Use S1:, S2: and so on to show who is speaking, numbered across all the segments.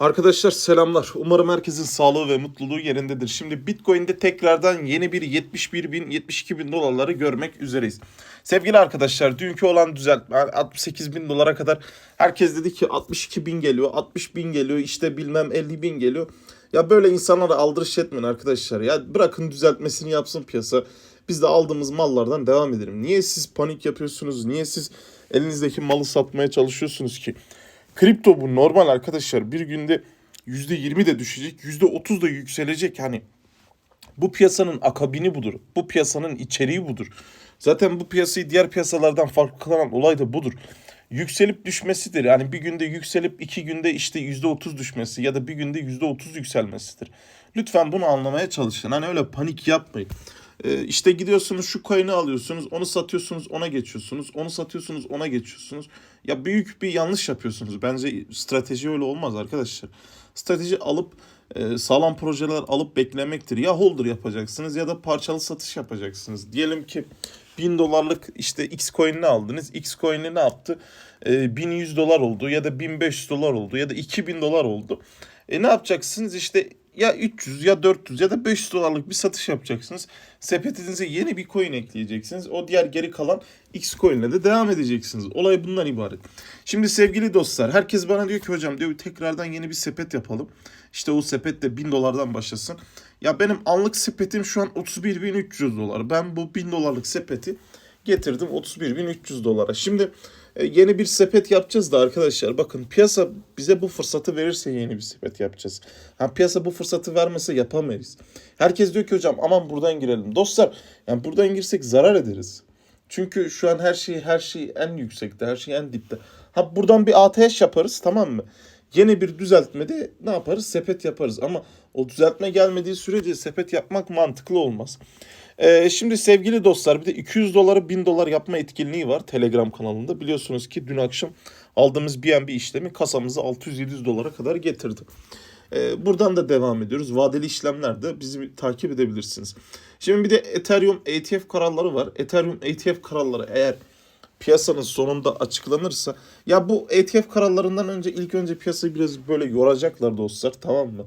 S1: Arkadaşlar selamlar. Umarım herkesin sağlığı ve mutluluğu yerindedir. Şimdi Bitcoin'de tekrardan yeni bir 71 bin, 72 bin dolarları görmek üzereyiz. Sevgili arkadaşlar dünkü olan düzeltme yani 68 bin dolara kadar herkes dedi ki 62 bin geliyor, 60 bin geliyor, işte bilmem 50 bin geliyor. Ya böyle insanlara aldırış etmeyin arkadaşlar. Ya bırakın düzeltmesini yapsın piyasa. Biz de aldığımız mallardan devam edelim. Niye siz panik yapıyorsunuz? Niye siz elinizdeki malı satmaya çalışıyorsunuz ki? Kripto bu normal arkadaşlar. Bir günde %20 de düşecek, %30 da yükselecek. Hani bu piyasanın akabini budur. Bu piyasanın içeriği budur. Zaten bu piyasayı diğer piyasalardan farklı kılan olay da budur. Yükselip düşmesidir. Yani bir günde yükselip iki günde işte %30 düşmesi ya da bir günde %30 yükselmesidir. Lütfen bunu anlamaya çalışın. Hani öyle panik yapmayın. Ee, işte gidiyorsunuz şu coin'i alıyorsunuz, onu satıyorsunuz, ona geçiyorsunuz, onu satıyorsunuz, ona geçiyorsunuz. Ya büyük bir yanlış yapıyorsunuz. Bence strateji öyle olmaz arkadaşlar. Strateji alıp e, sağlam projeler alıp beklemektir. Ya holder yapacaksınız ya da parçalı satış yapacaksınız. Diyelim ki 1000 dolarlık işte X coin'ini aldınız. X coin'i ne yaptı? E, 1100 dolar oldu ya da 1500 dolar oldu ya da 2000 dolar oldu. E ne yapacaksınız? İşte ya 300 ya 400 ya da 500 dolarlık bir satış yapacaksınız. Sepetinize yeni bir coin ekleyeceksiniz. O diğer geri kalan X coin'le de devam edeceksiniz. Olay bundan ibaret. Şimdi sevgili dostlar herkes bana diyor ki hocam diyor tekrardan yeni bir sepet yapalım. İşte o sepet de 1000 dolardan başlasın. Ya benim anlık sepetim şu an 31.300 dolar. Ben bu 1000 dolarlık sepeti getirdim 31.300 dolara. Şimdi yeni bir sepet yapacağız da arkadaşlar bakın piyasa bize bu fırsatı verirse yeni bir sepet yapacağız. Ha, piyasa bu fırsatı vermese yapamayız. Herkes diyor ki hocam aman buradan girelim. Dostlar yani buradan girsek zarar ederiz. Çünkü şu an her şey her şey en yüksekte, her şey en dipte. Ha buradan bir ATH yaparız tamam mı? Yeni bir düzeltmede ne yaparız? Sepet yaparız ama o düzeltme gelmediği sürece sepet yapmak mantıklı olmaz. Ee, şimdi sevgili dostlar bir de 200 doları 1000 dolar yapma etkinliği var Telegram kanalında. Biliyorsunuz ki dün akşam aldığımız BNB işlemi kasamızı 600-700 dolara kadar getirdi. Ee, buradan da devam ediyoruz. Vadeli işlemlerde bizi takip edebilirsiniz. Şimdi bir de Ethereum ETF kararları var. Ethereum ETF kararları eğer piyasanın sonunda açıklanırsa ya bu ETF kararlarından önce ilk önce piyasayı biraz böyle yoracaklar dostlar tamam mı?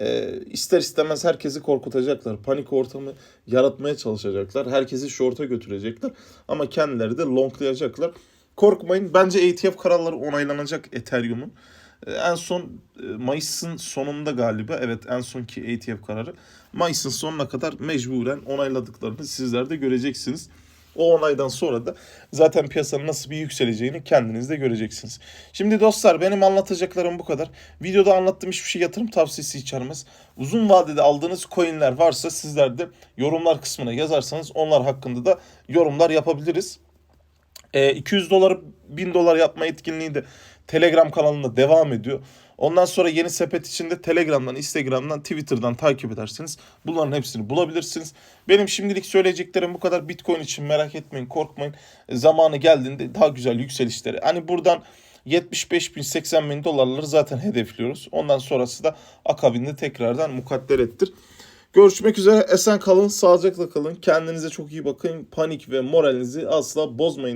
S1: Ee, ister istemez herkesi korkutacaklar. Panik ortamı yaratmaya çalışacaklar. Herkesi short'a götürecekler. Ama kendileri de longlayacaklar. Korkmayın. Bence ETF kararları onaylanacak Ethereum'un. Ee, En son e, Mayıs'ın sonunda galiba evet en sonki ETF kararı Mayıs'ın sonuna kadar mecburen onayladıklarını sizler de göreceksiniz. O onaydan sonra da zaten piyasanın nasıl bir yükseleceğini kendiniz de göreceksiniz. Şimdi dostlar benim anlatacaklarım bu kadar. Videoda anlattığım hiçbir şey yatırım tavsiyesi içermez. Uzun vadede aldığınız coinler varsa sizler de yorumlar kısmına yazarsanız onlar hakkında da yorumlar yapabiliriz. E, 200 doları 1000 dolar yapma etkinliği de Telegram kanalında devam ediyor. Ondan sonra yeni sepet içinde Telegram'dan, Instagram'dan, Twitter'dan takip ederseniz bunların hepsini bulabilirsiniz. Benim şimdilik söyleyeceklerim bu kadar. Bitcoin için merak etmeyin, korkmayın. E, Zamanı geldiğinde daha güzel yükselişleri. Hani buradan 75 bin 80 bin dolarları zaten hedefliyoruz. Ondan sonrası da akabinde tekrardan mukadder ettir. Görüşmek üzere. Esen kalın, sağlıcakla kalın. Kendinize çok iyi bakın. Panik ve moralinizi asla bozmayın.